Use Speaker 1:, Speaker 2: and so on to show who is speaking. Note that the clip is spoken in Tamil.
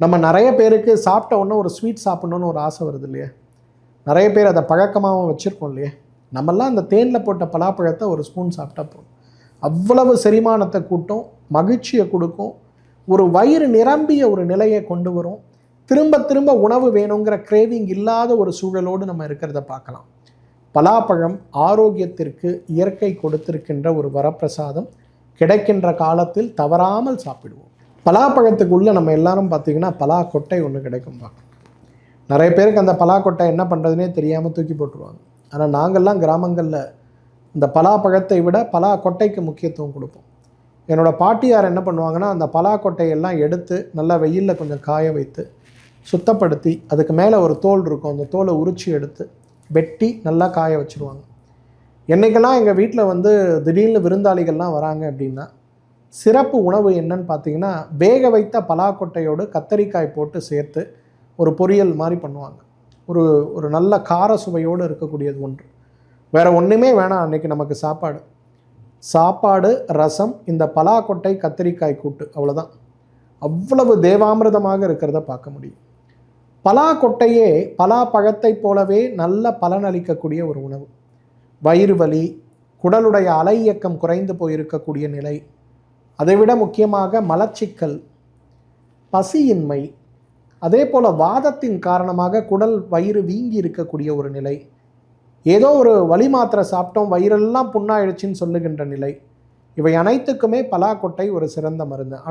Speaker 1: நம்ம நிறைய பேருக்கு சாப்பிட்ட உடனே ஒரு ஸ்வீட் சாப்பிட்ணுன்னு ஒரு ஆசை வருது இல்லையா? நிறைய பேர் அதை பழக்கமாகவும் வச்சுருக்கோம் இல்லையா? நம்மெல்லாம் அந்த தேனில் போட்ட பலாப்பழத்தை ஒரு ஸ்பூன் சாப்பிட்டா போதும். அவ்வளவு செரிமானத்தை கூட்டும் மகிழ்ச்சியை கொடுக்கும் ஒரு வயிறு நிரம்பிய ஒரு நிலையை கொண்டு வரும். திரும்ப திரும்ப உணவு வேணுங்கிற கிரேவிங் இல்லாத ஒரு சூழலோடு நம்ம இருக்கிறத பார்க்கலாம். பலாப்பழம் ஆரோக்கியத்திற்கு இயற்கை கொடுத்திருக்கின்ற ஒரு வரப்பிரசாதம் கிடைக்கின்ற காலத்தில் தவறாமல் சாப்பிடுவோம். பலாப்பழத்துக்குள்ளே நம்ம எல்லாரும் பார்த்திங்கன்னா பலா கொட்டை ஒன்று கிடைக்கும்பா. நிறைய பேருக்கு அந்த பலாக்கொட்டை என்ன பண்ணுறதுனே தெரியாமல் தூக்கி போட்டுருவாங்க. ஆனால் நாங்கள்லாம் கிராமங்களில் இந்த பலாப்பழத்தை விட பலா கொட்டைக்கு முக்கியத்துவம் கொடுப்போம். என்னோட பாட்டியார் என்ன பண்ணுவாங்கன்னா அந்த பலாக்கொட்டையெல்லாம் எடுத்து நல்லா வெயிலில் கொஞ்சம் காய வைத்து சுத்தப்படுத்தி அதுக்கு மேலே ஒரு தோல் இருக்கும். அந்த தோலை உரித்து எடுத்து வெட்டி நல்லா காய வச்சுருவாங்க. என்றைக்கெல்லாம் எங்கள் வீட்டில் வந்து திடீர்னு விருந்தாளிகள்லாம் வராங்க அப்படின்னா சிறப்பு உணவு என்னன்னு பார்த்தீங்கன்னா வேக வைத்த பலாக்கொட்டையோடு கத்தரிக்காய் போட்டு சேர்த்து ஒரு பொரியல் மாதிரி பண்ணுவாங்க. ஒரு ஒரு நல்ல கார சுவையோடு இருக்கக்கூடியது ஒன்று. வேறு ஒன்றுமே வேணாம் அன்றைக்கி நமக்கு சாப்பாடு. சாப்பாடு ரசம் இந்த பலாக்கொட்டை கத்தரிக்காய் கூட்டு அவ்வளோதான் அவ்வளவு தேவாமிர்தமாக இருக்கிறத பார்க்க முடியும். பலாக்கொட்டையே பலா பழத்தை போலவே நல்ல பலனளிக்கக்கூடிய ஒரு உணவு. வயிறு வலி குடலுடைய அலை இயக்கம் குறைந்து போயிருக்கக்கூடிய நிலை அதைவிட முக்கியமாக மலச்சிக்கல் பசியின்மை அதே போல் வாதத்தின் காரணமாக குடல் வயிறு வீங்கி இருக்கக்கூடிய ஒரு நிலை ஏதோ ஒரு வலி மாத்திரை சாப்பிட்டோம் வயிறெல்லாம் புண்ணாயிடுச்சுன்னு சொல்லுகின்ற நிலை இவை அனைத்துக்குமே பலாக்கொட்டை ஒரு சிறந்த மருந்து.